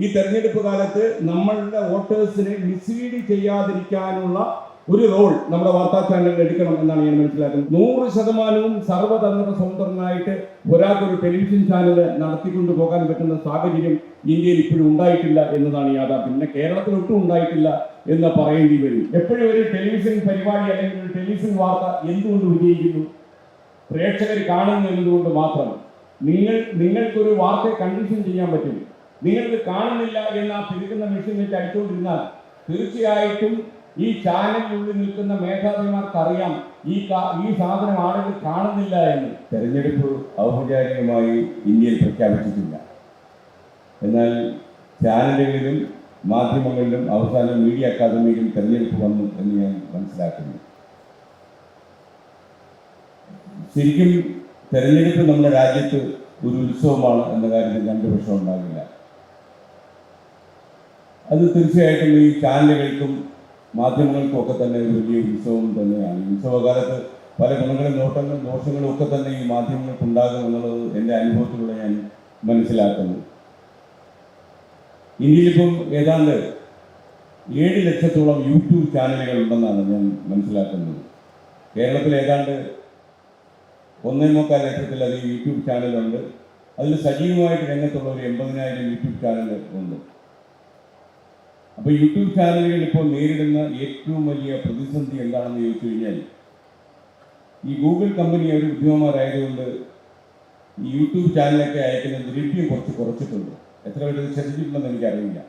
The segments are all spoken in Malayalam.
ഈ തെരഞ്ഞെടുപ്പ് കാലത്ത് നമ്മളുടെ വോട്ടേഴ്സിനെ മിസ്ലീഡ് ചെയ്യാതിരിക്കാനുള്ള ഒരു റോൾ നമ്മുടെ വാർത്താ ചാനലിൽ എടുക്കണം എന്നാണ് ഞാൻ മനസ്സിലാക്കുന്നത്. നൂറ് ശതമാനവും സർവതന്ത്ര സ്വതന്ത്രനായിട്ട് ഒരാൾക്കൊരു ടെലിവിഷൻ ചാനൽ നടത്തിക്കൊണ്ടു പോകാൻ പറ്റുന്ന സാഹചര്യം ഇന്ത്യയിൽ ഇപ്പോഴും ഉണ്ടായിട്ടില്ല എന്നതാണ് യാഥാർത്ഥ്യം. പിന്നെ കേരളത്തിൽ ഒട്ടും ഉണ്ടായിട്ടില്ല എന്ന് പറയേണ്ടി വരും. എപ്പോഴും ഒരു ടെലിവിഷൻ പരിപാടി അല്ലെങ്കിൽ ഒരു ടെലിവിഷൻ വാർത്ത എന്തുകൊണ്ട് വിജയിക്കുന്നു പ്രേക്ഷകർ കാണുന്നു എന്നതുകൊണ്ട് മാത്രം? നിങ്ങൾ നിങ്ങൾക്കൊരു വാർത്തയെ കണ്ടീഷൻ ചെയ്യാൻ പറ്റും. നിങ്ങൾക്ക് കാണുന്നില്ല എന്ന് തിരുക്കുന്ന മെഷീൻ വെച്ച് അടിച്ചുകൊണ്ടിരുന്നാൽ തീർച്ചയായിട്ടും ഈ ചാനലിനുള്ളിൽ നിൽക്കുന്ന മേധാവിമാർക്ക് അറിയാം ഈ ഈ സാധനം ആളുകൾ കാണുന്നില്ല എന്ന്. തെരഞ്ഞെടുപ്പ് ഔപചാരികമായി ഇന്ത്യയിൽ പ്രഖ്യാപിച്ചിട്ടില്ല. എന്നാൽ ചാനലുകളിലും മാധ്യമങ്ങളിലും അവസാനം മീഡിയ അക്കാദമിയിലും തെരഞ്ഞെടുപ്പ് വന്നു എന്ന് ഞാൻ മനസ്സിലാക്കുന്നു. ശരിക്കും തെരഞ്ഞെടുപ്പ് നമ്മുടെ രാജ്യത്ത് ഒരു ഉത്സവമാണ് എന്ന കാര്യത്തിൽ രണ്ട് വർഷം ഉണ്ടാകില്ല അത് തീർച്ചയായിട്ടും ഈ ചാനലുകൾക്കും മാധ്യമങ്ങൾക്കും ഒക്കെ തന്നെ ഒരു വലിയ ഉത്സവം തന്നെയാണ്. ഉത്സവകാലത്ത് പല ഗുണങ്ങളും നോട്ടങ്ങളും ദോഷങ്ങളും ഒക്കെ തന്നെ ഈ മാധ്യമങ്ങൾക്ക് ഉണ്ടാകും എന്നുള്ളത് എന്റെ അനുഭവത്തിലൂടെ ഞാൻ മനസ്സിലാക്കുന്നു. ഇന്ത്യയിലിപ്പം ഏതാണ്ട് ഏഴ് ലക്ഷത്തോളം യൂട്യൂബ് ചാനലുകൾ ഉണ്ടെന്നാണ് ഞാൻ മനസ്സിലാക്കുന്നത്. കേരളത്തിൽ ഏതാണ്ട് ഒന്നേ മുക്കാൽ ലക്ഷത്തിലധികം യൂട്യൂബ് ചാനലുണ്ട്. അതിൽ സജീവമായിട്ട് രംഗത്തുള്ള ഒരു എൺപതിനായിരം യൂട്യൂബ് ചാനൽ ഉണ്ട്. അപ്പോൾ യൂട്യൂബ് ചാനലുകൾ ഇപ്പോൾ നേരിടുന്ന ഏറ്റവും വലിയ പ്രതിസന്ധി എന്താണെന്ന് ചോദിച്ചു കഴിഞ്ഞാൽ ഈ ഗൂഗിൾ കമ്പനി ഒരു ഉദ്യോഗമാരായതുകൊണ്ട് ഈ യൂട്യൂബ് ചാനലൊക്കെ അയക്കുന്ന ദൃഢ്യം കുറച്ച് കുറച്ചിട്ടുണ്ട്. എത്ര പേര് ശ്രദ്ധിച്ചിട്ടുണ്ടെന്ന് എനിക്കറിയില്ല.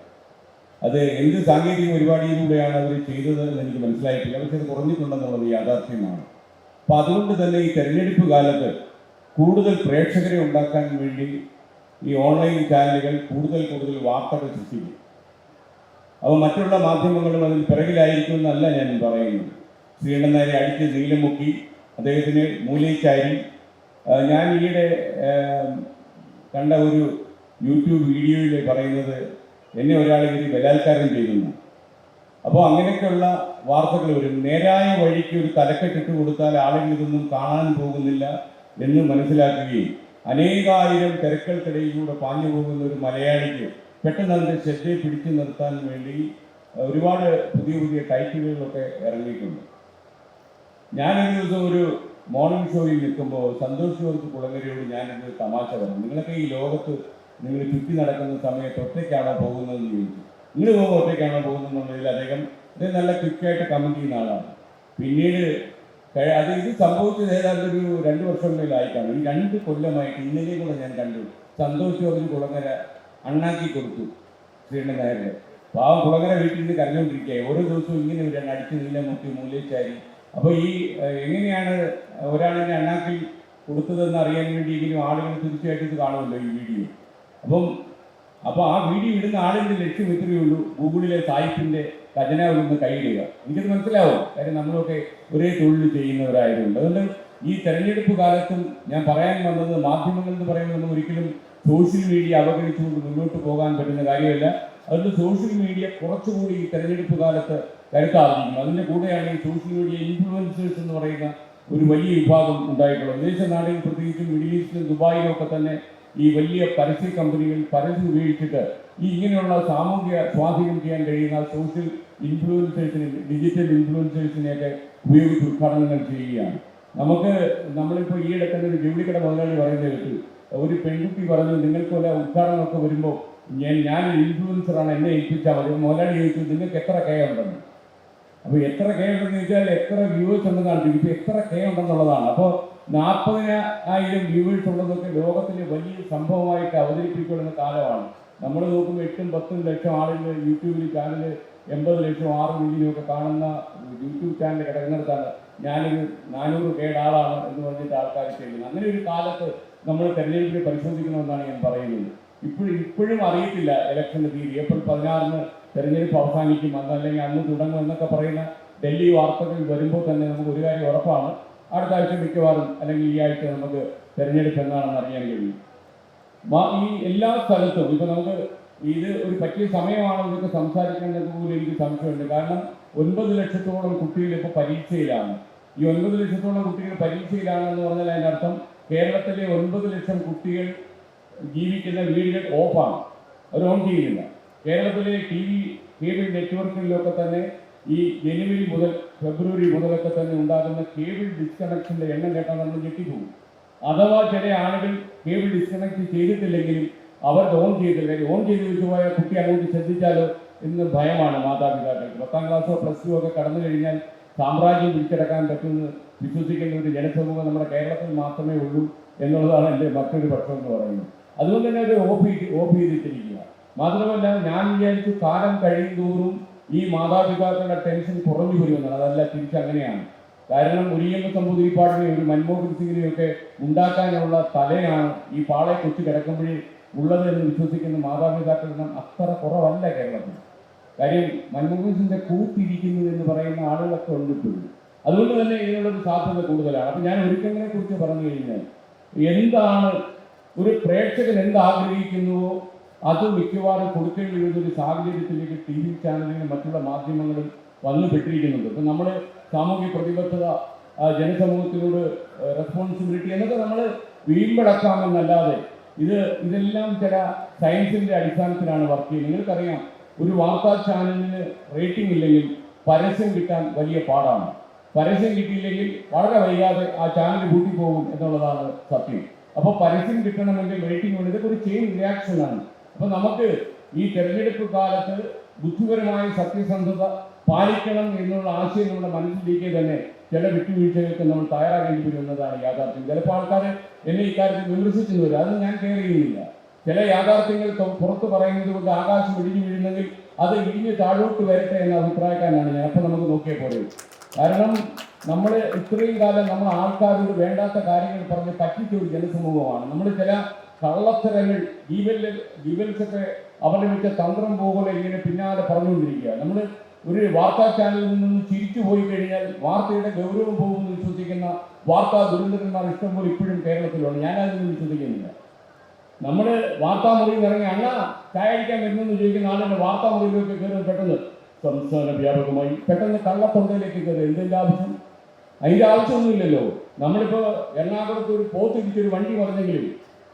അത് എന്ത് സാങ്കേതിക പരിപാടിയിലൂടെയാണ് അവർ ചെയ്തത് എന്ന് എനിക്ക് മനസ്സിലായിട്ടില്ല. പക്ഷെ അത് കുറഞ്ഞിട്ടുണ്ടെന്നുള്ളത് യാഥാർത്ഥ്യമാണ്. അപ്പോൾ അതുകൊണ്ട് തന്നെ ഈ തെരഞ്ഞെടുപ്പ് കാലത്ത് കൂടുതൽ പ്രേക്ഷകരെ ഉണ്ടാക്കാൻ വേണ്ടി ഈ ഓൺലൈൻ ചാനലുകൾ കൂടുതൽ കൂടുതൽ വാർത്തകൾ സൃഷ്ടിക്കും. അപ്പോൾ മറ്റുള്ള മാധ്യമങ്ങളും അതിൽ പിറകിലായിരിക്കും എന്നല്ല ഞാൻ പറയുന്നു ശ്രീകണ്ഠൻ നായരെ അടിച്ച് ജീലം മുക്കി അദ്ദേഹത്തിന് മൂലയിച്ചാരി. ഞാൻ ഈയിടെ കണ്ട ഒരു യൂട്യൂബ് വീഡിയോയിൽ പറയുന്നത് എന്നെ ഒരാൾ ഇതിൽ ബലാത്കാരം ചെയ്യുന്നു അപ്പോൾ അങ്ങനെയൊക്കെയുള്ള വാർത്തകൾ വരും. നേരായ വഴിക്ക് ഒരു തലക്കെട്ടിട്ട് കൊടുത്താൽ ആളുകൾ ഇതൊന്നും കാണാൻ പോകുന്നില്ല എന്ന് മനസ്സിലാക്കുകയും അനേകായിരം തിരക്കൾക്കിടയിലൂടെ പാഞ്ഞു പോകുന്ന ഒരു മലയാളിക്ക് പെട്ടെന്ന് അതിന്റെ ശ്രദ്ധയെ പിടിച്ചു നിർത്താൻ വേണ്ടി ഒരുപാട് പുതിയ പുതിയ ടൈറ്റിലുകളൊക്കെ ഇറങ്ങിയിട്ടുണ്ട്. ഞാനൊരു ദിവസം ഒരു മോർണിംഗ് ഷോയിൽ നിൽക്കുമ്പോൾ സന്തോഷ് ജോർജ് കുളങ്ങരയോട് ഞാനൊരു തമാശ പറഞ്ഞു. നിങ്ങളൊക്കെ ഈ ലോകത്ത് നിങ്ങൾ ചുറ്റി നടക്കുന്ന സമയത്ത് ഒറ്റയ്ക്കാണോ പോകുന്നതെന്ന് ചോദിച്ചു. നിങ്ങൾ പോകുമ്പോൾ ഒറ്റയ്ക്കാണോ പോകുന്നതെന്നുള്ളതിൽ അദ്ദേഹം അദ്ദേഹം നല്ല ക്വിക്കായിട്ട് കമന്റ് ചെയ്യുന്ന ആളാണ്. പിന്നീട് അത് ഇത് സംഭവിച്ചത് ഏതാണ്ട് ഒരു രണ്ട് വർഷം കാണും ഈ രണ്ട് കൊല്ലമായിട്ട് ഇന്നലെയും കൂടെ ഞാൻ കണ്ടു. സന്തോഷ് ജോർജ് കുളങ്ങര അണ്ണാക്കി കൊടുത്തു. ശ്രീകണ്ഠൻ നായരുടെ. പാവം കുളങ്ങര വീട്ടിൽ നിന്ന് കരഞ്ഞുകൊണ്ടിരിക്കുക ഓരോ ദിവസവും ഇങ്ങനെ ഒരു അടിച്ചു നീല മുട്ടി മൂലയിച്ചാരി. അപ്പോൾ ഈ എങ്ങനെയാണ് ഒരാളിനെ അണ്ണാക്കിൽ കൊടുത്തതെന്ന് അറിയാൻ വേണ്ടി ഇങ്ങനെ ആളുകൾ തീർച്ചയായിട്ടും ഇത് കാണുമല്ലോ ഈ വീഡിയോ? അപ്പം അപ്പോൾ ആ വീഡിയോ ഇടുന്ന ആളിന്റെ ലക്ഷ്യം ഇത്രയേ ഉള്ളൂ. ഗൂഗിളിലെ സായിപ്പിന്റെ ഖജനാവിൽ നിന്ന് കൈയിടുക എനിക്കത് മനസ്സിലാവും. കാര്യം നമ്മളൊക്കെ ഒരേ തൊഴിൽ ചെയ്യുന്നവരായതുകൊണ്ട്. അതുകൊണ്ട് ഈ തെരഞ്ഞെടുപ്പ് കാലത്തും ഞാൻ പറയാൻ വന്നത് മാധ്യമങ്ങൾ എന്ന് പറയുന്നത് ഒരിക്കലും സോഷ്യൽ മീഡിയ അവഗണിച്ചുകൊണ്ട് മുന്നോട്ട് പോകാൻ പറ്റുന്ന കാര്യമല്ല. അതുകൊണ്ട് സോഷ്യൽ മീഡിയ കുറച്ചുകൂടി ഈ തെരഞ്ഞെടുപ്പ് കാലത്ത് കരുത്താർജിക്കും അതിന്റെ കൂടെയാണ് ഈ സോഷ്യൽ മീഡിയ ഇൻഫ്ലുവൻസേഴ്സ് എന്ന് പറയുന്ന ഒരു വലിയ വിഭാഗം ഉണ്ടായിട്ടുള്ളത്. വിദേശ നാടുകൾ പ്രത്യേകിച്ചും മിഡിൽ ഈസ്റ്റിലും ദുബായിലും ഒക്കെ തന്നെ ഈ വലിയ പരസ്യ കമ്പനികൾ പരസ്യം ഉപയോഗിച്ചിട്ട് ഈ ഇങ്ങനെയുള്ള സാമൂഹിക സ്വാധീനം ചെയ്യാൻ കഴിയുന്ന സോഷ്യൽ ഇൻഫ്ലുവൻസേഴ്സിനെ ഡിജിറ്റൽ ഇൻഫ്ലുവൻസേഴ്സിനെയൊക്കെ ഉപയോഗിച്ച് ഉദ്ഘാടനങ്ങൾ ചെയ്യുകയാണ്. നമുക്ക് നമ്മളിപ്പോൾ ഈ ഇടക്കുന്ന ഒരു ജോലിക്കട മുതലാളി പറയുന്നത് കേട്ടു. ഒരു പെൺകുട്ടി പറഞ്ഞു നിങ്ങൾക്ക് വല്ല ഉദ്ഘാടനമൊക്കെ വരുമ്പോൾ ഞാൻ ഞാൻ ഇൻഫ്ലുവൻസറാണ് എന്നെ ഏൽപ്പിച്ചാൽ മതി. മുതലാളി ചോദിച്ചു നിങ്ങൾക്ക് എത്ര കെ ഉണ്ടെന്ന്? അപ്പോൾ എത്ര കെ ഉണ്ടെന്ന് ചോദിച്ചാൽ എത്ര വ്യൂവേഴ്സ് ഉണ്ടെന്നാണ് ചോദിച്ചു എത്ര കെ ഉണ്ടെന്നുള്ളതാണ്. അപ്പോൾ നാൽപ്പതിനായിരം വ്യൂവേഴ്സ് ഉള്ളതൊക്കെ ലോകത്തിലെ വലിയ സംഭവമായിട്ട് അവതരിപ്പിക്കപ്പെടുന്ന കാലമാണ്. നമ്മൾ നോക്കുമ്പോൾ എട്ടും പത്തും ലക്ഷം ആളുകൾ യൂട്യൂബിൽ ചാനൽ എൺപത് ലക്ഷം ആറ് മില്യനും ഒക്കെ കാണുന്ന യൂട്യൂബ് ചാനൽ കിടക്കുന്നിടത്താണ് ഞാനൊരു നാനൂറ് കേട് ആളാണ് എന്ന് പറഞ്ഞിട്ട് ആൾക്കാർ ചെയ്യുന്നത് അങ്ങനെ ഒരു കാലത്ത് നമ്മൾ തെരഞ്ഞെടുപ്പിൽ പരിശോധിക്കണമെന്നാണ് ഞാൻ പറയുന്നത്. ഇപ്പോഴും ഇപ്പോഴും അറിയത്തില്ല ഇലക്ഷന്റെ തീയതി. ഏപ്രിൽ പതിനാറിന് തെരഞ്ഞെടുപ്പ് അവസാനിക്കും. അന്ന് അല്ലെങ്കിൽ അന്ന് തുടങ്ങും എന്നൊക്കെ പറയുന്ന ഡൽഹി വാർത്തകൾ വരുമ്പോൾ തന്നെ നമുക്ക് ഒരു കാര്യം ഉറപ്പാണ്. അടുത്ത ആഴ്ച മിക്കവാറും അല്ലെങ്കിൽ ഈ ആഴ്ച നമുക്ക് തെരഞ്ഞെടുപ്പ് എന്നാണെന്ന് അറിയാൻ കഴിയും. ഈ എല്ലാ സ്ഥലത്തും ഇപ്പൊ നമുക്ക് ഇത് ഒരു പറ്റിയ സമയമാണോ ഇതൊക്കെ സംസാരിക്കേണ്ടത് പോലും എനിക്ക് സംശയമുണ്ട്. കാരണം ഒൻപത് ലക്ഷത്തോളം കുട്ടികൾ ഇപ്പോൾ പരീക്ഷയിലാണ്. ഈ ഒൻപത് ലക്ഷത്തോളം കുട്ടികൾ പരീക്ഷയിലാണെന്ന് പറഞ്ഞാൽ അതിന്റെ അർത്ഥം കേരളത്തിലെ ഒൻപത് ലക്ഷം കുട്ടികൾ ജീവിക്കുന്ന വീടുകൾ ഓഫാണ്. അവർ ഓൺ ചെയ്യുന്നില്ല. കേരളത്തിലെ ടി വി കേബിൾ നെറ്റ്വർക്കിലൊക്കെ തന്നെ ഈ ജനുവരി മുതൽ ഫെബ്രുവരി മുതലൊക്കെ തന്നെ ഉണ്ടാകുന്ന കേബിൾ ഡിസ്കണക്ഷന്റെ എണ്ണം കേട്ടാൽ നമ്മൾ ഞെട്ടിപ്പോകും. അഥവാ ചില ആളുകൾ കേബിൾ ഡിസ്കണക്ട് ചെയ്തിട്ടില്ലെങ്കിലും അവർ ഓൺ ചെയ്തില്ലെങ്കിൽ ഓൺ ചെയ്ത് വെച്ച് പോയാൽ കുട്ടി അങ്ങോട്ട് ശ്രദ്ധിച്ചാലോ എന്ന് ഭയമാണ് മാതാപിതാക്കൾക്ക്. പത്താം ക്ലാസ്സോ പ്ലസ് ടു ഒക്കെ കടന്നു കഴിഞ്ഞാൽ സാമ്രാജ്യം പിടിച്ചെടുക്കാൻ പറ്റുമെന്ന് വിശ്വസിക്കുന്ന ഒരു ജനസമൂഹം നമ്മുടെ കേരളത്തിൽ മാത്രമേ ഉള്ളൂ എന്നുള്ളതാണ് എന്റെ മറ്റൊരു പക്ഷം എന്ന് പറയുന്നത്. അതുകൊണ്ട് തന്നെ അത് ഓഫ് ഓഫ് ചെയ്തിട്ടിരിക്കുക മാത്രമല്ല ഞാൻ വിചാരിച്ചു കാലം കഴിയും തോറും ഈ മാതാപിതാക്കളുടെ ടെൻഷൻ കുറഞ്ഞു വരുമെന്നാണ്. അതല്ല തിരിച്ചങ്ങനെയാണ്. കാരണം ഉരിയമ്മ സമ്പൂതിരിപ്പാടിനെ ഒരു മൻമോഹൻ സിംഗിനെയൊക്കെ ഉണ്ടാക്കാനുള്ള തലയാണ് ഈ പാളയെ കൊച്ചു കിടക്കുമ്പോഴേ ഉള്ളത് എന്ന് വിശ്വസിക്കുന്ന മാതാപിതാക്കളുടെ അത്ര കുറവല്ല കേരളത്തിൽ. കാര്യം മൻമോഹൻ സിംഗിന്റെ കൂട്ടിരിക്കുന്നു എന്ന് പറയുന്ന ആളുകളൊക്കെ ഉണ്ട് ഇപ്പോഴും. അതുകൊണ്ട് തന്നെ ഇതിനുള്ളൊരു സാധ്യത കൂടുതലാണ്. അപ്പം ഞാൻ ഒരുക്കങ്ങളെ കുറിച്ച് പറഞ്ഞു കഴിഞ്ഞാൽ എന്താണ് ഒരു പ്രേക്ഷകൻ എന്ത് ആഗ്രഹിക്കുന്നുവോ അത് മിക്കവാറും കൊടുക്കേണ്ടി വരുന്ന ഒരു സാഹചര്യത്തിലേക്ക് ടി വി ചാനലുകളും മറ്റുള്ള മാധ്യമങ്ങളും വന്നു പെട്ടിരിക്കുന്നുണ്ട്. ഇപ്പം നമ്മൾ സാമൂഹ്യ പ്രതിബദ്ധത ജനസമൂഹത്തിനോട് റെസ്പോൺസിബിലിറ്റി എന്നൊക്കെ നമ്മൾ വീമ്പടക്കാമെന്നല്ലാതെ ഇത് ഇതെല്ലാം ചില സയൻസിന്റെ അടിസ്ഥാനത്തിലാണ് വർക്ക് ചെയ്യുന്നത്. നിങ്ങൾക്കറിയാം ഒരു വാർത്താ ചാനലിന് റേറ്റിംഗ് ഇല്ലെങ്കിൽ പരസ്യം കിട്ടാൻ വലിയ പാടാണ്. പരസ്യം കിട്ടിയില്ലെങ്കിൽ വളരെ വൈകാതെ ആ ചാനൽ പോകും എന്നുള്ളതാണ് സത്യം. അപ്പോൾ പരസ്യം കിട്ടണമെങ്കിൽ റേറ്റിംഗ് വേണം ഇതൊക്കെ ഒരു ചെയിൻ റിയാക്ഷൻ ആണ്. അപ്പോൾ നമുക്ക് ഈ തെരഞ്ഞെടുപ്പ് കാലത്ത് ബുദ്ധിപരമായ സത്യസന്ധത പാലിക്കണം എന്നുള്ള ആശയം നമ്മുടെ മനസ്സിലേക്ക് തന്നെ ചില വിട്ടുവീഴ്ചകൾക്ക് നമ്മൾ തയ്യാറാകേണ്ടി വരും എന്നതാണ് യാഥാർത്ഥ്യം. ചിലപ്പോൾ ആൾക്കാർ എന്നെ ഇക്കാര്യത്തിൽ വിമർശിച്ചെന്ന് വരും അത് ഞാൻ കെയർ ചെയ്യുന്നില്ല. ചില യാഥാർത്ഥ്യങ്ങൾ പുറത്തു പറയുന്നത് കൊണ്ട് ആകാശം ഇടിഞ്ഞു വീഴുന്നെങ്കിൽ അത് ഇടിഞ്ഞ് താഴോട്ട് വരട്ടെ എന്ന അഭിപ്രായക്കാരനാണ് ഞാൻ. അപ്പം നമുക്ക് നോക്കിയേ പോലെ കാരണം നമ്മൾ ഇത്രയും കാലം നമ്മൾ ആൾക്കാരോട് വേണ്ടാത്ത കാര്യങ്ങൾ പറഞ്ഞ് പറ്റിച്ച ഒരു ജനസമൂഹമാണ്. നമ്മൾ ചില കള്ളത്തരങ്ങൾ ജീവൽ ജീവൽസൊക്കെ അവലംബിച്ച തന്ത്രം പോലെ ഇങ്ങനെ പിന്നാലെ പറഞ്ഞുകൊണ്ടിരിക്കുക നമ്മൾ ഒരു വാർത്താ ചാനലിൽ നിന്ന് ചിരിച്ചു പോയി കഴിഞ്ഞാൽ വാർത്തയുടെ ഗൗരവം പോകുമെന്ന് വിശ്വസിക്കുന്ന വാർത്താ ദുരന്തന്മാർ ഇഷ്ടംപോലെ ഇപ്പോഴും കേരളത്തിലുണ്ട്. ഞാനതൊന്നും വിശ്വസിക്കുന്നില്ല. നമ്മൾ വാർത്താ മുറിയിൽ ഇറങ്ങി അണ്ണ ചായ അടിക്കാൻ വരുന്നെന്ന് ചോദിക്കുന്ന ആളുടെ വാർത്താ മുറിയിലേക്ക് കയറുന്നത് പെട്ടെന്ന്. സംസ്ഥാന വ്യാപകമായി പെട്ടെന്ന് കള്ളത്തൊണ്ടയിലേക്ക് കയറി. എന്തിന്റെ ആവശ്യം? അതിന്റെ ആവശ്യമൊന്നുമില്ലല്ലോ. നമ്മളിപ്പോൾ എറണാകുളത്ത് ഒരു പോത്തിരിച്ചൊരു വണ്ടി പറഞ്ഞെങ്കിലും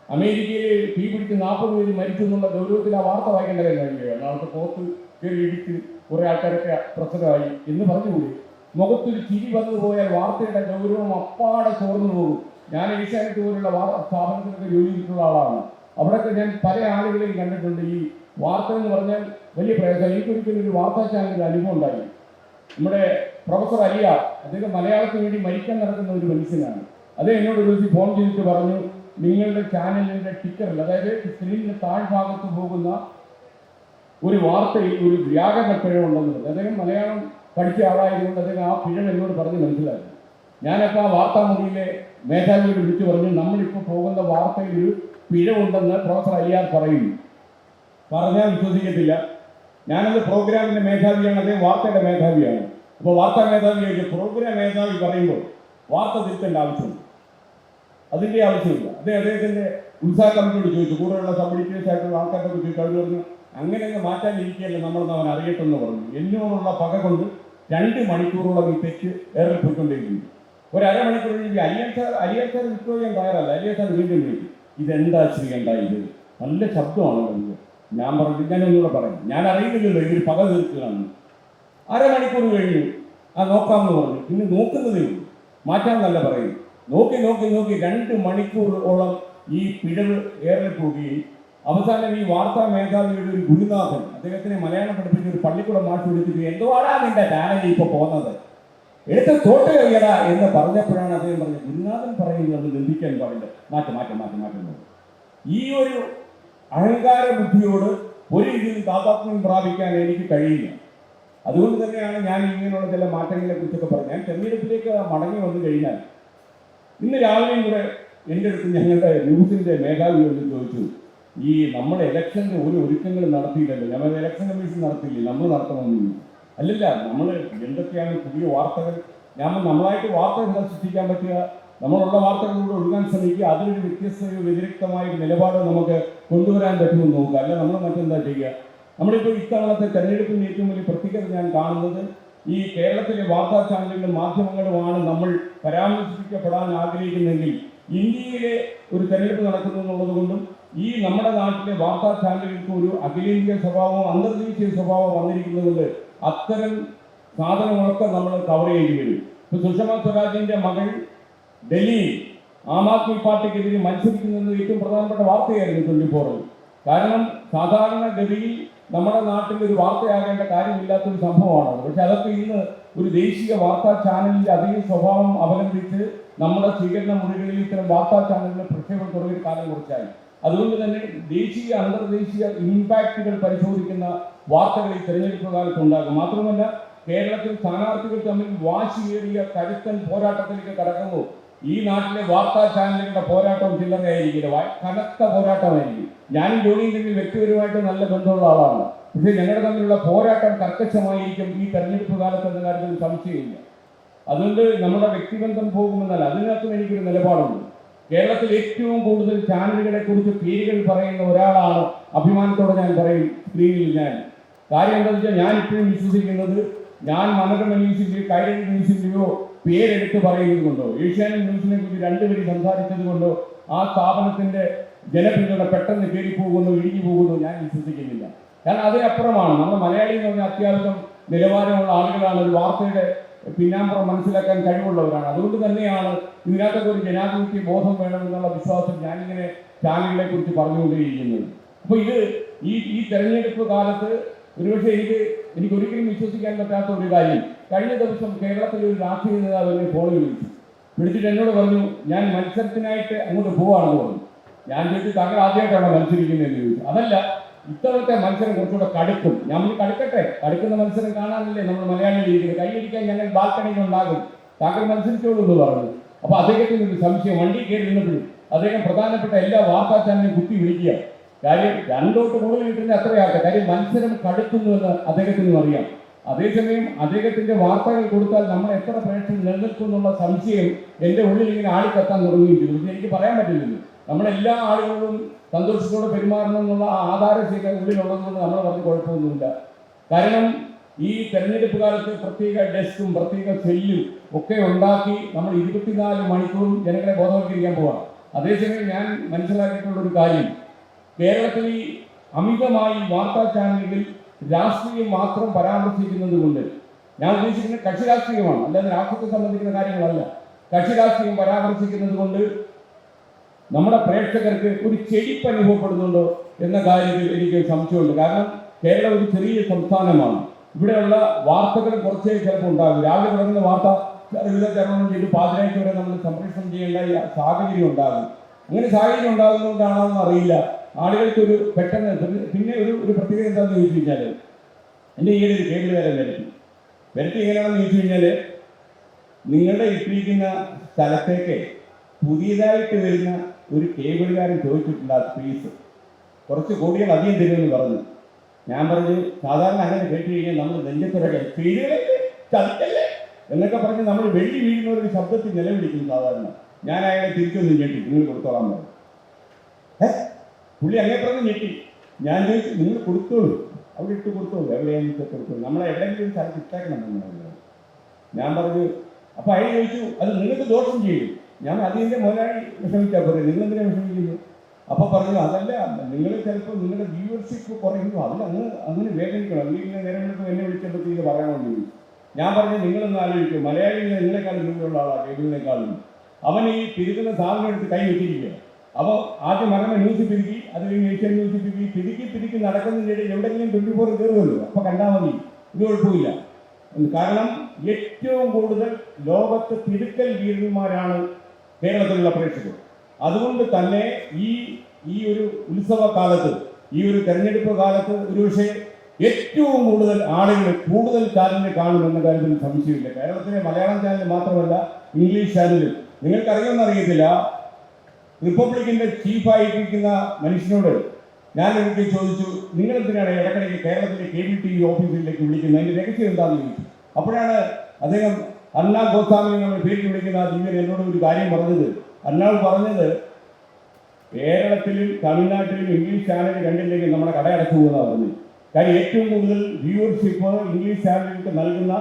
അമേരിക്കയിൽ തീ പിടിച്ച് നാൽപ്പത് പേര് മരിച്ചു എന്നുള്ള ഗൗരവത്തിൽ ആ വാർത്ത വായിക്കേണ്ട കാര്യമില്ല എറണാകുളത്ത് പോത്ത് കയറി ഇടിച്ച് കുറേ ആൾക്കാരൊക്കെ പ്രസരമായി എന്ന് പറഞ്ഞുകൂടി. മുഖത്തൊരു ചിരി വന്നു പോയാൽ വാർത്തയുടെ ഗൗരവം അപ്പാടെ ചോർന്നു പോകും. ഞാൻ ഏഷ്യാനെറ്റ് പോലുള്ള സ്ഥാപനത്തിലൊക്കെ ജോലി ചെയ്തിട്ടുള്ള ആളാണ്. അവിടെയൊക്കെ ഞാൻ പല ആളുകളെയും കണ്ടിട്ടുണ്ട്. ഈ വാർത്ത എന്ന് പറഞ്ഞാൽ വലിയ പ്രയാസം. എനിക്കൊരിക്കലും ഒരു വാർത്താ ചാനലിൽ അനുഭവം ഉണ്ടായി നമ്മുടെ പ്രൊഫസർ അലിയ അദ്ദേഹം മലയാളത്തിന് വേണ്ടി മരിക്കാൻ നടക്കുന്ന ഒരു മനുഷ്യനാണ്. അദ്ദേഹം എന്നോട് ഒരു ദിവസം ഫോൺ ചെയ്തിട്ട് പറഞ്ഞു നിങ്ങളുടെ ചാനലിന്റെ ടിക്കറിൽ അതായത് സ്ക്രീനിന് താഴ്ഭാഗത്ത് പോകുന്ന ഒരു വാർത്തയിൽ ഒരു വ്യാകരണ ഉണ്ടെന്ന് അദ്ദേഹം മലയാളം പഠിച്ച ആളായതുകൊണ്ട് അദ്ദേഹം ആ പിഴ എന്നോട് പറഞ്ഞ് മനസ്സിലാക്കി. ഞാനപ്പോൾ ആ വാർത്താ മുറിയിലെ മേധാവിയോട് വിളിച്ചു പറഞ്ഞു നമ്മളിപ്പോൾ പോകുന്ന വാർത്തയിൽ ഒരു പിഴവുണ്ടെന്ന് പ്രൊഫസർ അലിയാർ പറയുന്നു. പറഞ്ഞാൽ വിശ്വസിക്കത്തില്ല. ഞാനത് പ്രോഗ്രാമിന്റെ മേധാവിയാണ് അദ്ദേഹം വാർത്തയുടെ മേധാവിയാണ്. അപ്പോൾ വാർത്താ മേധാവി ചോദിച്ചു പ്രോഗ്രാം മേധാവി പറയുമ്പോൾ വാർത്ത തിരുത്തേണ്ട ആവശ്യമുണ്ട് അതിന്റെ ആവശ്യമില്ല. അദ്ദേഹം അദ്ദേഹത്തിന്റെ ഉത്സാഹ കമ്മിറ്റിയോട് ചോദിച്ചു. കൂടെയുള്ള സബ്ഡിറ്റേഴ്സ് ആയിട്ടുള്ള ആൾക്കാരൊക്കെ ചോദിച്ചു അവർ പറഞ്ഞു. അങ്ങനെ അങ്ങ് മാറ്റാനിരിക്കുകയല്ല നമ്മളെന്ന് അവൻ അറിയട്ടെന്ന് പറഞ്ഞു. എന്നോടുള്ള പക കൊണ്ട് രണ്ട് മണിക്കൂറോളം ഈ തെറ്റ് ഏറെ പോയിക്കൊണ്ടിരിക്കുന്നു ഒരു അരമണിക്കൂർ കഴിഞ്ഞ് അലിയൻ സാർ അലിയൻ സാർ വിട്ടു ചെയ്യാൻ തയ്യാറല്ല. അലിയൻ സാർ വീണ്ടും വിളിക്കും. ഇതെന്താ ചെയ്യേണ്ട ഇത്? നല്ല ശബ്ദമാണ് ഇത് ഞാൻ പറഞ്ഞു ഞാൻ ഒന്നുകൂടെ പറയാം. ഞാൻ അറിയുന്നില്ലല്ലോ ഇവർ പക തീർക്കുകയാണ് അരമണിക്കൂർ കഴിഞ്ഞു. ആ നോക്കാമെന്ന് പറഞ്ഞു. പിന്നെ നോക്കുന്നതേ ഉള്ളൂ. മാറ്റാമെന്നല്ല പറയും. നോക്കി നോക്കി നോക്കി രണ്ട് മണിക്കൂറോളം ഈ പിഴവ് ഏറെ പോകുകയും അവസാനം ഈ വാർത്താ മേധാവിയുടെ ഒരു ഗുരുനാഥൻ അദ്ദേഹത്തിനെ മലയാളം പഠിപ്പിച്ച ഒരു പള്ളിക്കൂടം മാഷ് വിളിച്ചിട്ട് എന്തുവാടാ നിന്റെ ചാനലിൽ ഇപ്പോൾ പോകുന്നത്? എടുത്ത് തോട്ട് കഴിയടാ എന്ന് പറഞ്ഞപ്പോഴാണ് അദ്ദേഹം പറഞ്ഞത് ഗുരുനാഥൻ പറയുന്നത് നിന്ദിക്കാൻ പാടില്ല. മാറ്റി മാറ്റി മാറ്റി മാറ്റം ഈ ഒരു അഹങ്കാര ബുദ്ധിയോട് ഒരു രീതിയിൽ താതാത്മ്യം പ്രാപിക്കാൻ എനിക്ക് കഴിയില്ല. അതുകൊണ്ട് തന്നെയാണ് ഞാൻ ഇങ്ങനെയുള്ള ചില മാറ്റങ്ങളെ കുറിച്ചൊക്കെ പറഞ്ഞത് ഞാൻ തെരഞ്ഞെടുപ്പിലേക്ക് മടങ്ങി വന്നു കഴിഞ്ഞാൽ ഇന്ന് രാവിലെയും കൂടെ എന്റെ അടുത്ത് ഞങ്ങളുടെ ന്യൂസിന്റെ മേധാവി ഒന്ന് ചോദിച്ചു ഈ നമ്മുടെ ഇലക്ഷന്റെ ഒരു ഒരുക്കങ്ങളും നടത്തിയില്ലല്ലോ. ഞങ്ങൾ ഇലക്ഷൻ കമ്മീഷൻ നടത്തിയില്ലേ? നമ്മൾ നടത്തണമെന്നില്ല. അല്ലല്ല നമ്മൾ എന്തൊക്കെയാണ് പുതിയ വാർത്തകൾ? ഞാൻ നമ്മളായിട്ട് വാർത്തകൾ സൃഷ്ടിക്കാൻ പറ്റുക? നമ്മളുള്ള വാർത്തകളിലൂടെ ഒഴുകാൻ ശ്രമിക്കുക. അതിലൊരു വ്യത്യസ്ത വ്യതിരിക്തമായ നിലപാട് നമുക്ക് കൊണ്ടുവരാൻ പറ്റുമെന്ന് നോക്കുക. അല്ല നമ്മൾ മറ്റെന്താ ചെയ്യുക? നമ്മളിപ്പോൾ ഇത്തവണത്തെ തെരഞ്ഞെടുപ്പിന് ഏറ്റവും വലിയ പ്രത്യേകത ഞാൻ കാണുന്നത് ഈ കേരളത്തിലെ വാർത്താ ചാനലുകളും മാധ്യമങ്ങളുമാണ് നമ്മൾ പരാമർശിക്കപ്പെടാൻ ആഗ്രഹിക്കുന്നെങ്കിൽ ഇന്ത്യയിലെ ഒരു തെരഞ്ഞെടുപ്പ് നടക്കുന്നു എന്നുള്ളത് കൊണ്ടും ഈ നമ്മുടെ നാട്ടിലെ വാർത്താ ചാനലുകൾക്ക് ഒരു അഖിലേന്ത്യാ സ്വഭാവം അന്തർദേശീയ സ്വഭാവം വന്നിരിക്കുന്നതുകൊണ്ട് അത്തരം സാധനങ്ങളൊക്കെ നമ്മൾ കവർ ചെയ്യേണ്ടി വരും. ഇപ്പൊ സുഷമ സ്വരാജിന്റെ മകൾ ഡൽഹിയിൽ ആം ആദ്മി പാർട്ടിക്കെതിരെ മത്സരിക്കുന്നത് ഏറ്റവും പ്രധാനപ്പെട്ട വാർത്തയായിരുന്നു ട്വന്റി ഫോറിൽ കാരണം സാധാരണ ഗതിയിൽ നമ്മുടെ നാട്ടിൽ ഒരു വാർത്തയാകേണ്ട കാര്യമില്ലാത്തൊരു സംഭവമാണ് പക്ഷെ അതൊക്കെ ഇന്ന് ഒരു ദേശീയ വാർത്താ ചാനലിന്റെ അതേ സ്വഭാവം അവലംബിച്ച് നമ്മുടെ സ്വീകരണ മുറികളിൽ ഇത്തരം വാർത്താ ചാനലുകൾ പ്രക്ഷേപണം തുടങ്ങിയ കാലം കുറച്ചായി. അതുകൊണ്ട് തന്നെ ദേശീയ അന്തർദേശീയ ഇമ്പാക്റ്റുകൾ പരിശോധിക്കുന്ന വാർത്തകൾ ഈ തെരഞ്ഞെടുപ്പ് കാലത്ത് ഉണ്ടാകും. മാത്രമല്ല കേരളത്തിൽ സ്ഥാനാർത്ഥികൾ തമ്മിൽ വാശിയേറിയ കരുത്തൻ പോരാട്ടത്തിലേക്ക് കടക്കുമ്പോൾ ഈ നാട്ടിലെ വാർത്താ ചാനലുകളുടെ പോരാട്ടം ചില്ലറയായിരിക്കില്ല. കനത്ത പോരാട്ടമായിരിക്കും. ഞാനും ജോലിയും വ്യക്തിപരമായിട്ട് നല്ല ബന്ധമുള്ള ആളാണ്. പക്ഷേ ഞങ്ങളുടെ തമ്മിലുള്ള പോരാട്ടം കർക്കശമായിരിക്കും ഈ തെരഞ്ഞെടുപ്പ് കാലത്ത് എന്ന കാര്യത്തിൽ സംശയമില്ല. അതുകൊണ്ട് നമ്മുടെ വ്യക്തിബന്ധം പോകുമെന്നല്ല അതിനകത്തും എനിക്കൊരു നിലപാടുണ്ട്. കേരളത്തിൽ ഏറ്റവും കൂടുതൽ ചാനലുകളെ കുറിച്ച് പേരുകൾ പറയുന്ന ഒരാളാണ്. അഭിമാനത്തോടെ ഞാൻ പറയും സ്ക്രീനിൽ ഞാൻ. കാര്യം എന്താണെന്ന് വെച്ചാൽ ഞാൻ ഇപ്പോഴും വിശ്വസിക്കുന്നത് ഞാൻ മനോരമ ന്യൂസിന്റെയോ കൈരളി ന്യൂസിന്റെയോ പേരെടുത്ത് പറയുന്നത് കൊണ്ടോ ഏഷ്യാനെറ്റ് ന്യൂസിനെ കുറിച്ച് രണ്ടുപേരും സംസാരിച്ചത് കൊണ്ടോ ആ സ്ഥാപനത്തിന്റെ ജനപിന്തുണ പെട്ടെന്ന് കയറി പോകുന്നു ഇടിഞ്ഞു പോകുന്നു ഞാൻ വിശ്വസിക്കുന്നില്ല. കാരണം അതിനപ്പുറമാണ്. നമ്മുടെ മലയാളി എന്ന് പറഞ്ഞാൽ അത്യാവശ്യം നിലവാരമുള്ള ആളുകളാണ്. ഒരു വാർത്തയുടെ പിന്നാമ്പുറം മനസ്സിലാക്കാൻ കഴിവുള്ളവരാണ്. അതുകൊണ്ട് തന്നെയാണ് ഇതിനകത്തൊക്കെ ഒരു ജനാധിപത്യ ബോധം വേണമെന്നുള്ള വിശ്വാസം ഞാനിങ്ങനെ ചാനലുകളെ കുറിച്ച് പറഞ്ഞുകൊണ്ടിരിക്കുന്നത്. അപ്പോൾ ഇത് ഈ ഈ തെരഞ്ഞെടുപ്പ് കാലത്ത് ഒരുപക്ഷെ എനിക്ക് എനിക്ക് ഒരിക്കലും വിശ്വസിക്കാൻ പറ്റാത്ത ഒരു കാര്യം. കഴിഞ്ഞ ദിവസം കേരളത്തിലെ ഒരു രാഷ്ട്രീയ നേതാവ് എന്നെ ഫോണിൽ വിളിച്ചു. വിളിച്ചിട്ട് എന്നോട് പറഞ്ഞു ഞാൻ മത്സരത്തിനായിട്ട് അങ്ങോട്ട് പോവാണെന്ന് പറഞ്ഞു. ഞാൻ ചോദിച്ചു താങ്കൾ ആദ്യമായിട്ടാണോ മത്സരിക്കുന്നതെന്ന് ചോദിച്ചു. അതല്ല ഇത്തവണത്തെ മത്സരം കുറച്ചുകൂടെ കടുക്കും. നമ്മൾ കടുക്കട്ടെ. കടുക്കുന്ന മത്സരം കാണാനല്ലേ നമ്മൾ മലയാളികൾ ഇരിക്കുന്നത് കൈയടിക്കാൻ ഞങ്ങൾ ബാൽക്കണിയിൽ ഉണ്ടാകും. താങ്കൾ മത്സരിച്ചോളൂ എന്ന് പറഞ്ഞു. അപ്പൊ അദ്ദേഹത്തിന് ഒരു സംശയം. വണ്ടി കയറി നിന്നപ്പോഴും അദ്ദേഹം പ്രധാനപ്പെട്ട എല്ലാ വാർത്താ ചാനലും കുത്തി വിളിക്കുക. കാര്യം രണ്ടോട്ട് കൂടുതൽ കിട്ടുന്ന അത്രയാകട്ടെ. കാര്യം മത്സരം കടുക്കുന്നു എന്ന് അദ്ദേഹത്തിനും അറിയാം. അതേസമയം അദ്ദേഹത്തിന്റെ വാർത്തകൾ കൊടുത്താൽ നമ്മൾ എത്ര പ്രേക്ഷകർ നിലനിൽക്കും എന്നുള്ള സംശയം എന്റെ ഉള്ളിൽ ഇങ്ങനെ ആളിക്കത്താൻ തുടങ്ങുകയും ചെയ്തു. എനിക്ക് പറയാൻ പറ്റില്ലല്ലോ. നമ്മളെല്ലാ ആളുകളും സന്തോഷത്തോടെ പെരുമാറണം എന്നുള്ള ആധാരശീല ഉള്ളിലുള്ളതുകൊണ്ട് നമ്മൾ പറഞ്ഞ് കുഴപ്പമൊന്നുമില്ല. കാരണം ഈ തെരഞ്ഞെടുപ്പ് കാലത്ത് പ്രത്യേക ഡെസ്കും പ്രത്യേക സെല്ലും ഒക്കെ ഉണ്ടാക്കി നമ്മൾ ഇരുപത്തിനാല് മണിക്കൂറും ജനങ്ങളെ ബോധവൽക്കരിക്കാൻ പോവാണ്. അതേസമയം ഞാൻ മനസ്സിലാക്കിയിട്ടുള്ള ഒരു കാര്യം. കേരളത്തിൽ അമിതമായി വാർത്താ ചാനലുകളിൽ രാഷ്ട്രീയം മാത്രം പരാമർശിക്കുന്നത് കൊണ്ട് ഞാൻ ഉദ്ദേശിക്കുന്നത് കക്ഷി രാഷ്ട്രീയമാണ്. അല്ലാതെ രാഷ്ട്രത്തെ സംബന്ധിക്കുന്ന കാര്യങ്ങളല്ല. കക്ഷി രാഷ്ട്രീയം പരാമർശിക്കുന്നത് കൊണ്ട് നമ്മുടെ പ്രേക്ഷകർക്ക് ഒരു ചെടിപ്പ് അനുഭവപ്പെടുന്നുണ്ടോ എന്ന കാര്യത്തിൽ എനിക്ക് സംശയമുണ്ട്. കാരണം കേരളം ഒരു ചെറിയ സംസ്ഥാനമാണ്. ഇവിടെയുള്ള വാർത്തകൾ കുറച്ചേ ചിലപ്പോൾ ഉണ്ടാകും. രാവിലെ തുടങ്ങുന്ന വാർത്ത വിവിധ ചരണം ചെയ്ത്. വരെ നമ്മൾ സംപ്രേഷണം ചെയ്യേണ്ട ഈ സാഹചര്യം ഉണ്ടാകും. അങ്ങനെ സാഹചര്യം ഉണ്ടാകുന്നതുകൊണ്ടാണോ എന്ന് അറിയില്ല. ആളുകൾക്ക് ഒരു പെട്ടെന്ന് പിന്നെ- ഒരു ഒരു പ്രത്യേകത എന്താണെന്ന് ചോദിച്ചു കഴിഞ്ഞാൽ എന്റെ ഈയിടെ ഒരു കേബിൾ വരെ വരട്ടി. വരട്ടി എങ്ങനെയാണെന്ന് ചോദിച്ചു കഴിഞ്ഞാൽ നിങ്ങളുടെ ഇട്ടിരിക്കുന്ന സ്ഥലത്തേക്ക് പുതിയതായിട്ട് വരുന്ന ഒരു കേബിളുകാരൻ ചോദിച്ചിട്ടുണ്ട് ആ ഫീസ് കുറച്ച് കോടികൾ അധികം തരുമെന്ന് പറഞ്ഞു. ഞാൻ പറഞ്ഞു സാധാരണ അങ്ങനെ കേട്ട് കഴിഞ്ഞാൽ നമ്മൾ ചതിക്കല്ലേ? എന്നൊക്കെ പറഞ്ഞ് നമ്മൾ വെള്ളി വീഴുന്ന ഒരു ശബ്ദത്തിൽ നിലവിളിക്കും സാധാരണ. ഞാൻ അയാളെ തിരിച്ചൊന്നും ഞെട്ടി. നിങ്ങൾ കൊടുത്തോളാൻ പറഞ്ഞു? പുള്ളി അങ്ങനെ പറഞ്ഞ് ഞെട്ടി. ഞാൻ ചോദിച്ചു നിങ്ങൾ കൊടുത്തോളൂ. അവിടെ ഇട്ട് കൊടുത്തോളൂ. എവിടെയാണെന്ന് വെച്ചാൽ കൊടുത്തോളൂ നമ്മളെ എവിടെയെങ്കിലും സ്ഥലത്ത് ഇട്ടേക്കണം നമ്മൾ ഞാൻ പറഞ്ഞു അപ്പൊ അയാൾ ചോദിച്ചു അത് നിങ്ങൾക്ക് ദോഷം ചെയ്യും. ഞാൻ അതിന്റെ മുതലാളി വിഷമിക്കാൻ പറയും നിങ്ങൾ എന്തിനാ വിഷമിക്കുന്നു? അപ്പൊ പറഞ്ഞു അതല്ല നിങ്ങൾ ചിലപ്പോൾ നിങ്ങളുടെ വ്യൂവർഷിപ്പ് കുറയുന്നു. അതിൽ അങ്ങ് അങ്ങനെ വേദനിക്കണം. അല്ലെങ്കിൽ ഇങ്ങനെ നേരം എടുത്ത് എന്നെ വിളിച്ചപ്പോൾ ഇത് പറയണമെന്ന് ചോദിച്ചു ഞാൻ പറഞ്ഞു നിങ്ങളൊന്ന് ആലോചിക്കും. മലയാളികൾ നിങ്ങളെക്കാളും ദൂരമുള്ള ആളാണ് കേബിളിനേക്കാളും അവൻ ഈ പിരിക്കുന്ന സാധനം എടുത്ത് കൈ വെച്ചിരിക്കുക. അപ്പോൾ ആദ്യം മരണ ന്യൂസ് പിരിക്കി അത് കഴിഞ്ഞ് ഏഷ്യൻ ന്യൂസ് പിരിക്കി പിരിക്കി പിരിക്കി നടക്കുന്നതിനിടയിൽ എവിടെയെങ്കിലും ട്വന്റി ഫോർ കയറുമല്ലോ അപ്പൊ കണ്ടാൽ മതി. ഇത് കുഴപ്പമില്ല. കാരണം ഏറ്റവും കൂടുതൽ ലോകത്ത് തിരുക്കൽ വീരന്മാരാണ് കേരളത്തിലുള്ള പ്രേക്ഷകർ. അതുകൊണ്ട് തന്നെ ഈ ഈ ഒരു ഉത്സവ കാലത്ത് ഈ ഒരു തെരഞ്ഞെടുപ്പ് കാലത്ത് ഒരുപക്ഷെ ഏറ്റവും കൂടുതൽ ആളുകൾ കൂടുതൽ ചാനലിൽ കാണുമെന്ന കാര്യത്തിൽ സംശയമില്ല. കേരളത്തിലെ മലയാളം ചാനൽ മാത്രമല്ല ഇംഗ്ലീഷ് ചാനലും. നിങ്ങൾക്കറിയുമെന്ന് അറിയത്തില്ല റിപ്പബ്ലിക്കിന്റെ ചീഫായിരിക്കുന്ന മനുഷ്യനോട് ഞാൻ എനിക്ക് ചോദിച്ചു നിങ്ങൾ എന്തിനാണ് ഇടയ്ക്കിടയ്ക്ക് കേരളത്തിലെ കേബിൾ ടി വി ഓഫീസിലേക്ക് വിളിക്കുന്നത്? അതിന്റെ രഹസ്യം എന്താണെന്ന് ചോദിച്ചു. അപ്പോഴാണ് അദ്ദേഹം അണ്ണാ ഗോസ്വാമി നമ്മൾ പേര് വിളിക്കുന്ന ആ ദിവ്യൻ എന്നോട് ഒരു കാര്യം പറഞ്ഞത്. അണ്ണാവ് പറഞ്ഞത് കേരളത്തിലും തമിഴ്നാട്ടിലും ഇംഗ്ലീഷ് ചാനൽ കണ്ടില്ലെങ്കിൽ നമ്മുടെ കട അടച്ചു പോകുന്ന പറഞ്ഞു കാര്യം ഏറ്റവും കൂടുതൽ വ്യൂവർഷിപ്പ് ഇംഗ്ലീഷ് ചാനലുകൾക്ക് നൽകുന്ന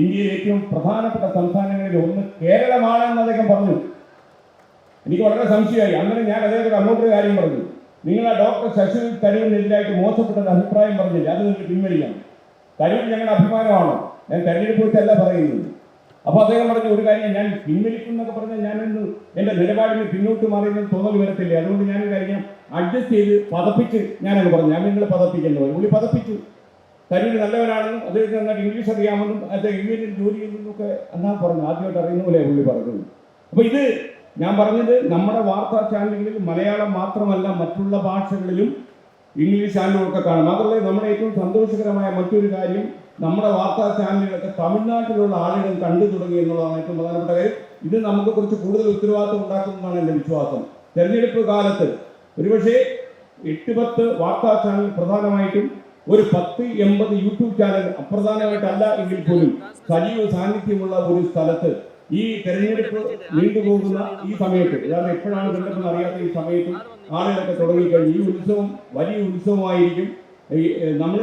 ഇന്ത്യയിലെ ഏറ്റവും പ്രധാനപ്പെട്ട സംസ്ഥാനങ്ങളിൽ ഒന്ന് കേരളമാണെന്ന് അദ്ദേഹം പറഞ്ഞു. എനിക്ക് വളരെ സംശയമായി. അങ്ങനെ ഞാൻ അദ്ദേഹത്തോട് അങ്ങോട്ടൊരു കാര്യം പറഞ്ഞു. നിങ്ങൾ ആ ഡോക്ടർ ശശി തരൂരിനെതിരായിട്ട് മോശപ്പെട്ട അഭിപ്രായം പറഞ്ഞില്ല? അത് നിങ്ങൾക്ക് പിൻവലിക്കണം തരൂർ ഞങ്ങളുടെ അഭിമാനമാണ്? ഞാൻ തെരഞ്ഞെടുപ്പ് വെച്ചല്ല പറയുന്നത്. അപ്പോൾ അദ്ദേഹം പറഞ്ഞു ഒരു കാര്യം ഞാൻ പിൻവലിക്കും എന്നൊക്കെ പറഞ്ഞാൽ ഞാനൊന്ന് എന്റെ നിലപാടിന് പിന്നോട്ട് മാറിയെന്ന് തോന്നൽ വരത്തില്ല? അതുകൊണ്ട് ഞാനൊരു കാര്യം അഡ്ജസ്റ്റ് ചെയ്ത് പതപ്പിച്ച് ഞാനങ്ങ് പറഞ്ഞു. ഞാൻ നിങ്ങൾ പതപ്പിക്കുന്നു പുള്ളി പതപ്പിച്ചു. തരൂർ നല്ലവനാണെന്നും അദ്ദേഹത്തിന് നന്നായിട്ട് ഇംഗ്ലീഷ് അറിയാമെന്നും അദ്ദേഹം ഇംഗ്ലീഷിൽ ജോലി ചെയ്യുന്നൊക്കെ എന്നാ പറഞ്ഞു. ആദ്യമായിട്ട് അറിയുന്ന പോലെ പുള്ളി പറഞ്ഞു അപ്പോൾ ഇത് ഞാൻ പറഞ്ഞത് നമ്മുടെ വാർത്താ ചാനലുകളിൽ മലയാളം മാത്രമല്ല മറ്റുള്ള ഭാഷകളിലും ഇംഗ്ലീഷ് ചാനലുകളൊക്കെ കാണും. മാത്രമല്ല നമ്മുടെ ഏറ്റവും സന്തോഷകരമായ മറ്റൊരു കാര്യം നമ്മുടെ വാർത്താ ചാനലുകളൊക്കെ തമിഴ്നാട്ടിലുള്ള ആളുകൾ കണ്ടു തുടങ്ങി എന്നുള്ളതാണ് ഏറ്റവും പ്രധാനപ്പെട്ട കാര്യം. ഇത് നമുക്ക് കുറച്ച് കൂടുതൽ ഉത്തരവാദിത്വം ഉണ്ടാക്കുന്നതാണ് എന്റെ വിശ്വാസം. തെരഞ്ഞെടുപ്പ് കാലത്ത് ഒരുപക്ഷെ എട്ട് പത്ത് വാർത്താ ചാനൽ പ്രധാനമായിട്ടും ഒരു പത്ത് എൺപത് യൂട്യൂബ് ചാനൽ അപ്രധാനമായിട്ടല്ല എങ്കിൽ പോലും സജീവ സാന്നിധ്യമുള്ള ഒരു സ്ഥലത്ത് ഈ തെരഞ്ഞെടുപ്പ് നീണ്ടുപോകുന്ന ഈ സമയത്ത് അതായത് എപ്പോഴാണ് തെരഞ്ഞെടുപ്പ് അറിയാത്ത ഈ സമയത്ത് ആളുകളൊക്കെ തുടങ്ങിക്കഴിഞ്ഞു ഈ ഉത്സവം വലിയ ഉത്സവമായിരിക്കും. നമ്മൾ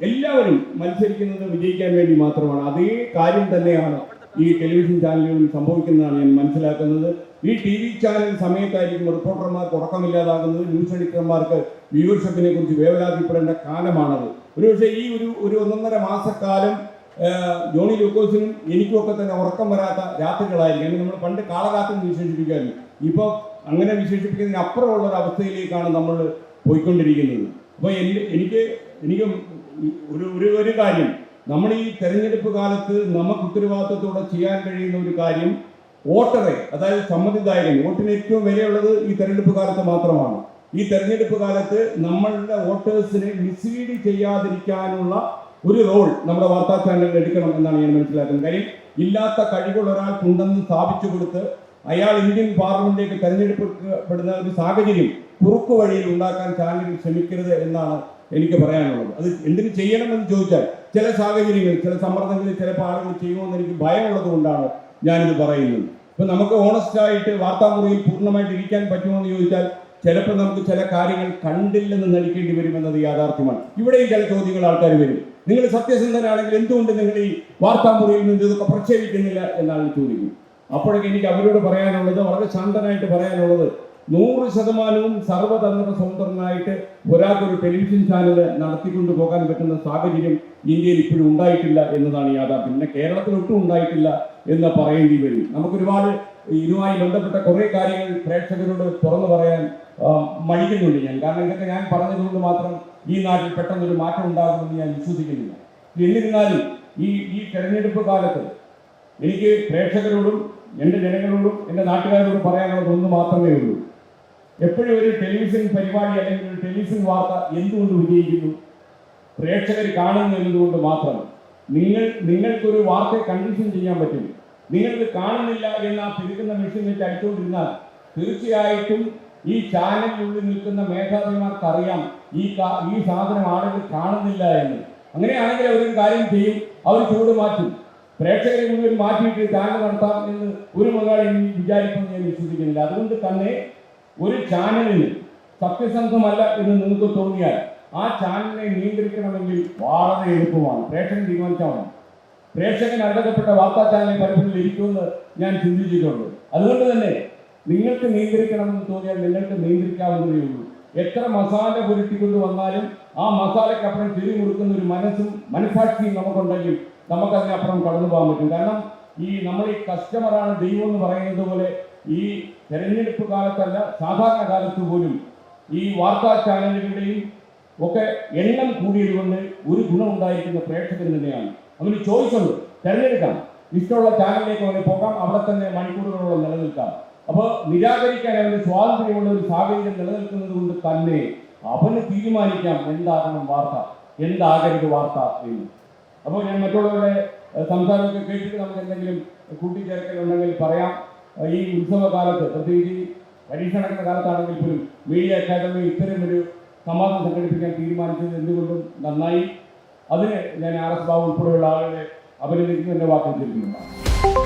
എല്ലാവരും മത്സരിക്കുന്നത് വിജയിക്കാൻ വേണ്ടി മാത്രമാണ്. അതേ കാര്യം തന്നെയാണ് ഈ ടെലിവിഷൻ ചാനലുകളിൽ സംഭവിക്കുന്നതാണ് ഞാൻ മനസ്സിലാക്കുന്നത്. ഈ ടി വി ചാനൽ സമയത്തായിരിക്കും റിപ്പോർട്ടർമാർക്ക് ഉറക്കമില്ലാതാകുന്നത്. ന്യൂസ് എഡിറ്റർമാർക്ക് വ്യൂവർഷിപ്പിനെ കുറിച്ച് വേവലാതിപ്പെടേണ്ട കാലമാണത്. ഒരുപക്ഷെ ഈ ഒരു ഒരു ഒന്നൊന്നര മാസക്കാലം ജോണി ലൂക്കോസിനും എനിക്കും ഒക്കെ തന്നെ ഉറക്കം വരാത്ത രാത്രികളായിരിക്കും. അങ്ങനെ നമ്മൾ പണ്ട് കാളകാലത്തും വിശേഷിപ്പിക്കായിരുന്നു. ഇപ്പോൾ അങ്ങനെ വിശേഷിപ്പിക്കുന്നതിന് അപ്പുറമുള്ള ഒരു അവസ്ഥയിലേക്കാണ് നമ്മൾ പോയിക്കൊണ്ടിരിക്കുന്നത്. അപ്പോൾ എനിക്ക് എനിക്ക് ഒരു ഒരു ഒരു കാര്യം. നമ്മൾ ഈ തെരഞ്ഞെടുപ്പ് കാലത്ത് നമുക്ക് ഉത്തരവാദിത്വത്തോടെ ചെയ്യാൻ കഴിയുന്ന ഒരു കാര്യം വോട്ടറെ അതായത് സമ്മതിദായകൻ വോട്ടിന് ഏറ്റവും വിലയുള്ളത് ഈ തെരഞ്ഞെടുപ്പ് കാലത്ത് മാത്രമാണ്. ഈ തെരഞ്ഞെടുപ്പ് കാലത്ത് നമ്മളുടെ വോട്ടേഴ്സിനെ മിസ്ലീഡ് ചെയ്യാതിരിക്കാനുള്ള ഒരു റോൾ നമ്മുടെ വാർത്താ ചാനലിൽ എടുക്കണം എന്നാണ് ഞാൻ മനസ്സിലാക്കുന്നത്. കാര്യം ഇല്ലാത്ത കഴിവുള്ള ഒരാൾക്കുണ്ടെന്ന് സ്ഥാപിച്ചു കൊടുത്ത് അയാൾ ഇന്ത്യൻ പാർലമെന്റിലേക്ക് തെരഞ്ഞെടുക്കപ്പെടുന്ന ഒരു സാഹചര്യം കുറുക്കു വഴിയിൽ ഉണ്ടാക്കാൻ ചാനലിൽ ശ്രമിക്കരുത് എന്നാണ് എനിക്ക് പറയാനുള്ളത്. അത് എന്തിനു ചെയ്യണമെന്ന് ചോദിച്ചാൽ ചില സാഹചര്യങ്ങൾ ചില സമ്മർദ്ദങ്ങളിൽ ചിലപ്പോൾ ആളുകൾ ചെയ്യുമെന്ന് എനിക്ക് ഭയമുള്ളത് കൊണ്ടാണ് ഞാനിത് പറയുന്നത്. ഇപ്പൊ നമുക്ക് ഓണസ്റ്റ് ആയിട്ട് വാർത്താമുറിയിൽ പൂർണമായിട്ട് ഇരിക്കാൻ പറ്റുമോ എന്ന് ചോദിച്ചാൽ ചിലപ്പോൾ നമുക്ക് ചില കാര്യങ്ങൾ കണ്ടില്ലെന്ന് നടിക്കേണ്ടി വരുമെന്നത് യാഥാർത്ഥ്യമാണ്. ഇവിടെയും ചില ചോദ്യങ്ങൾ ആൾക്കാർ വരും. നിങ്ങൾ സത്യസന്ധനാണെങ്കിൽ എന്തുകൊണ്ട് നിങ്ങൾ ഈ വാർത്താമുറിയിൽ നിന്ന് ഇതൊക്കെ പ്രക്ഷേപിക്കുന്നില്ല എന്നാണ് ചോദിക്കും അപ്പോഴൊക്കെ എനിക്ക് അവരോട് പറയാനുള്ളത് വളരെ ശാന്തനായിട്ട് പറയാനുള്ളത് നൂറ് ശതമാനവും സർവതന്ത്ര സ്വതന്ത്രനായിട്ട് ഒരാൾക്കൊരു ടെലിവിഷൻ ചാനൽ നടത്തിക്കൊണ്ട് പോകാൻ പറ്റുന്ന സാഹചര്യം ഇന്ത്യയിൽ ഇപ്പോഴും ഉണ്ടായിട്ടില്ല എന്നതാണ് യാഥാർത്ഥ്യം. പിന്നെ കേരളത്തിൽ ഒട്ടും ഉണ്ടായിട്ടില്ല എന്ന് പറയേണ്ടി വരും. നമുക്കൊരുപാട് ഇതുമായി ബന്ധപ്പെട്ട കുറേ കാര്യങ്ങൾ പ്രേക്ഷകരോട് തുറന്നു പറയാൻ മടിക്കുന്നുണ്ട് ഞാൻ. കാരണം ഇതൊക്കെ ഞാൻ പറഞ്ഞതുകൊണ്ട് മാത്രം ഈ നാട്ടിൽ പെട്ടെന്നൊരു മാറ്റം ഉണ്ടാകുമെന്ന് ഞാൻ വിശ്വസിക്കുന്നില്ല. എന്നിരുന്നാലും ഈ ഈ തെരഞ്ഞെടുപ്പ് കാലത്ത് എനിക്ക് പ്രേക്ഷകരോടും എന്റെ ജനങ്ങളോടും എന്റെ നാട്ടുകാരോടും പറയാനുള്ളത് ഒന്ന് മാത്രമേ ഉള്ളൂ. എപ്പോഴും ഒരു ടെലിവിഷൻ പരിപാടി അല്ലെങ്കിൽ ഒരു ടെലിവിഷൻ വാർത്ത എന്തുകൊണ്ട് വിജയിക്കുന്നു പ്രേക്ഷകർ കാണുന്നു എന്നതുകൊണ്ട് മാത്രം? നിങ്ങൾ നിങ്ങൾക്കൊരു വാർത്തയെ കണ്ടീഷൻ ചെയ്യാൻ പറ്റും. നിങ്ങൾക്ക് കാണുന്നില്ല എന്ന തിരുക്കുന്ന മെഷീൻ വെച്ച് അടിച്ചുകൊണ്ടിരുന്നാൽ തീർച്ചയായിട്ടും ഈ ചാനലിനുള്ളിൽ നിൽക്കുന്ന മേധാവിമാർക്ക് അറിയാം ഈ ഈ സാധനം ആളുകൾ കാണുന്നില്ല എന്ന്. അങ്ങനെയാണെങ്കിൽ അവരൊരു കാര്യം ചെയ്യും. അവർ ചൂട് മാറ്റും. പ്രേക്ഷകരെ മുഴുവൻ മാറ്റിയിട്ട് ചാനൽ നടത്താം എന്ന് ഒരു മുതലാളി വിചാരിക്കുമെന്ന് ഞാൻ വിശ്വസിക്കുന്നില്ല. അതുകൊണ്ട് തന്നെ ഒരു ചാനലിന് സത്യസന്ധമല്ല എന്ന് നിങ്ങൾക്ക് തോന്നിയാൽ ആ ചാനലിനെ നിയന്ത്രിക്കണമെങ്കിൽ വളരെ എളുപ്പമാണ്. പ്രേക്ഷകൻ തീരുമാനിച്ചാൽ മതി. പ്രേക്ഷകൻ അർഹതപ്പെട്ട വാർത്താ ചാനലിൽ പലപ്പോഴും ലഭിക്കുമെന്ന് ഞാൻ ചിന്തിച്ചിട്ടുണ്ട്. അതുകൊണ്ട് തന്നെ നിങ്ങൾക്ക് നിയന്ത്രിക്കണമെന്ന് തോന്നിയാൽ നിങ്ങൾക്ക് നിയന്ത്രിക്കാവുന്നതേ ഉള്ളൂ. എത്ര മസാല പുരട്ടിക്കൊണ്ട് വന്നാലും ആ മസാലക്കപ്പുറം തിരി കൊടുക്കുന്ന ഒരു മനസ്സും മനസാക്ഷിയും നമുക്കുണ്ടെങ്കിൽ നമുക്കതിനപ്പുറം കടന്നു പോകാൻ പറ്റും. കാരണം ഈ നമ്മൾ ഈ കസ്റ്റമറാണ് ദൈവം എന്ന് പറയുന്നത് പോലെ ഈ തെരഞ്ഞെടുപ്പ് കാലത്തല്ല സാധാരണ കാലത്ത് പോലും ഈ വാർത്താ ചാനലുകളുടെയും ഒക്കെ എണ്ണം കൂടിയത് കൊണ്ട് ഒരു ഗുണം ഉണ്ടായിരിക്കുന്ന പ്രേക്ഷകൻ തന്നെയാണ്. അവന് ചോയ്സ് ഉണ്ട്. തിരഞ്ഞെടുക്കാം. ഇഷ്ടമുള്ള ചാനലിലേക്ക് അവന് പോകാം. അവിടെ തന്നെ മണിക്കൂറുകളോളം നിലനിൽക്കാം. അപ്പോൾ നിരാകരിക്കാൻ അവന് സ്വാതന്ത്ര്യമുള്ള ഒരു സാഹചര്യം നിലനിൽക്കുന്നത് കൊണ്ട് തന്നെ അവന് തീരുമാനിക്കാം എന്താകണം വാർത്ത എന്താകരുത് വാർത്ത എന്ന്. അപ്പോൾ ഞാൻ മറ്റുള്ളവരുടെ സംസാരമൊക്കെ കേട്ടിട്ട് നമുക്ക് എന്തെങ്കിലും കൂട്ടിച്ചേർക്കലുണ്ടെങ്കിൽ പറയാം. ഈ ഉത്സവകാലത്ത് പ്രത്യേകിച്ച് പരീക്ഷ നടക്കുന്ന കാലത്താണെങ്കിൽ പോലും മീഡിയ അക്കാദമി ഇത്തരം ഒരു സമാധാനം സംഘടിപ്പിക്കാൻ തീരുമാനിച്ചത് എന്തുകൊണ്ടും നന്നായി. അതിന് ഞാൻ ആർ എസ് ബാബു ഉൾപ്പെടെയുള്ള ആളുകളെ അഭിനന്ദിക്കുന്നു എന്റെ വാക്കുകൾ